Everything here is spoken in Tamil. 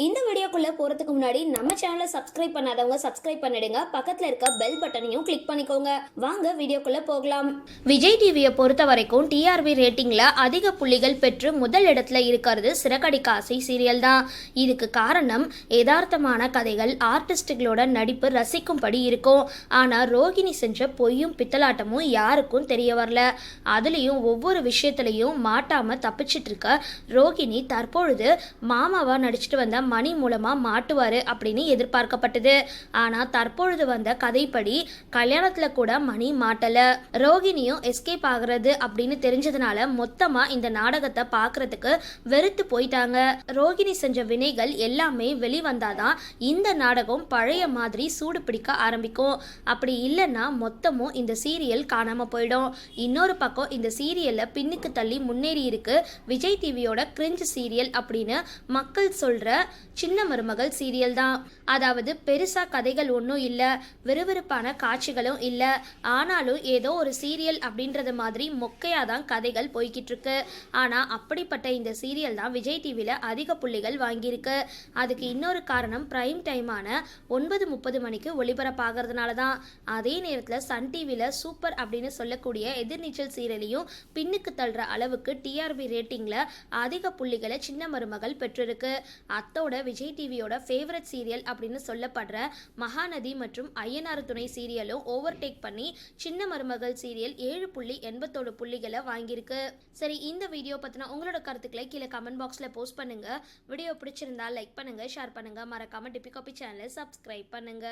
இந்த வீடியோக்குள்ள போறதுக்கு முன்னாடி நம்ம சேனலை சப்ஸ்கிரைப் பண்ணாதவங்க சப்ஸ்கிரைப் பண்ணிடுங்க. பக்கத்துல இருக்க பெல் பட்டனையும் கிளிக் பண்ணிக்கோங்க. வாங்க வீடியோக்குள்ள போகலாம். விஜய் டிவியை பொறுத்த வரைக்கும் டிஆர்பி ரேட்டிங்ல அதிக புள்ளிகள் பெற்று முதல் இடத்துல இருக்கிறது சிறகடிக்க ஆசை சீரியல் தான். இதுக்கு காரணம் யதார்த்தமான கதைகள் ஆர்டிஸ்டுகளோட நடிப்பு ரசிக்கும்படி இருக்கும். ஆனா ரோகிணி செஞ்ச பொய்யும் பித்தலாட்டமும் யாருக்கும் தெரிய வரல. அதுலேயும் ஒவ்வொரு விஷயத்துலையும் மாட்டாம தப்பிச்சிட்டு இருக்க ரோகிணி தற்பொழுது மாமாவா நடிச்சிட்டு வந்த மணி மூலமாக மாட்டுவார் அப்படின்னு எதிர்பார்க்கப்பட்டது. ஆனால் தற்பொழுது வந்த கதைப்படி கல்யாணத்தில் கூட மணி மாட்டலை. ரோகிணியும் எஸ்கேப் ஆகுறது அப்படின்னு தெரிஞ்சதுனால மொத்தமாக இந்த நாடகத்தை பார்க்கறதுக்கு வெறுத்து போயிட்டாங்க. ரோகிணி செஞ்ச வினைகள் எல்லாமே வெளிவந்தாதான் இந்த நாடகம் பழைய மாதிரி சூடு பிடிக்க ஆரம்பிக்கும். அப்படி இல்லைன்னா மொத்தமும் இந்த சீரியல் காணாமல் போயிடும். இன்னொரு பக்கம் இந்த சீரியலில் பின்னுக்கு தள்ளி முன்னேறி இருக்கு விஜய் டிவியோட கிரிஞ்சு சீரியல் அப்படின்னு மக்கள் சொல்கிற சின்ன மருமகள் சீரியல் தான். அதாவது பெருசா கதைகள் ஒன்றும் இல்லை விறுவிறுப்பான காட்சிகளும் இல்லை. ஆனாலும் ஏதோ ஒரு சீரியல் அப்படின்றது மாதிரி மொக்கையாக தான் கதைகள் போய்கிட்டு இருக்கு ஆனால் அப்படிப்பட்ட இந்த சீரியல் தான் விஜய் டிவியில் அதிக புள்ளிகள் வாங்கியிருக்கு. அதுக்கு இன்னொரு காரணம் பிரைம் டைமான ஒன்பது முப்பது மணிக்கு ஒளிபரப்பாகிறதுனால தான் அதே நேரத்தில் சன் டிவியில் சூப்பர் அப்படின்னு சொல்லக்கூடிய எதிர்நீச்சல் சீரியலையும் பின்னுக்கு தள்ளுற அளவுக்கு டிஆர்பி ரேட்டிங்கில் அதிக புள்ளிகளை சின்ன மருமகள் பெற்றிருக்கு. அத்தோட விஜய் டிவியோட ஃபேவரட் சீரியல் அப்படின்னு சொல்லப்படுற மகாநதி மற்றும் ஐயனார் துணை சீரியலும் ஓவர்டேக் பண்ணி சின்ன மருமகள் சீரியல் ஏழு புள்ளி எண்பத்தோடு புள்ளிகளை வாங்கியிருக்கு. சரி இந்த வீடியோ பற்றின உங்களோட கருத்துக்களை கீழே கமெண்ட் பாக்ஸில் போஸ்ட் பண்ணுங்க. வீடியோ பிடிச்சிருந்தா லைக் பண்ணுங்க ஷேர் பண்ணுங்க. மறக்காம டிபி காபி சேனலை சப்ஸ்கிரைப் பண்ணுங்க.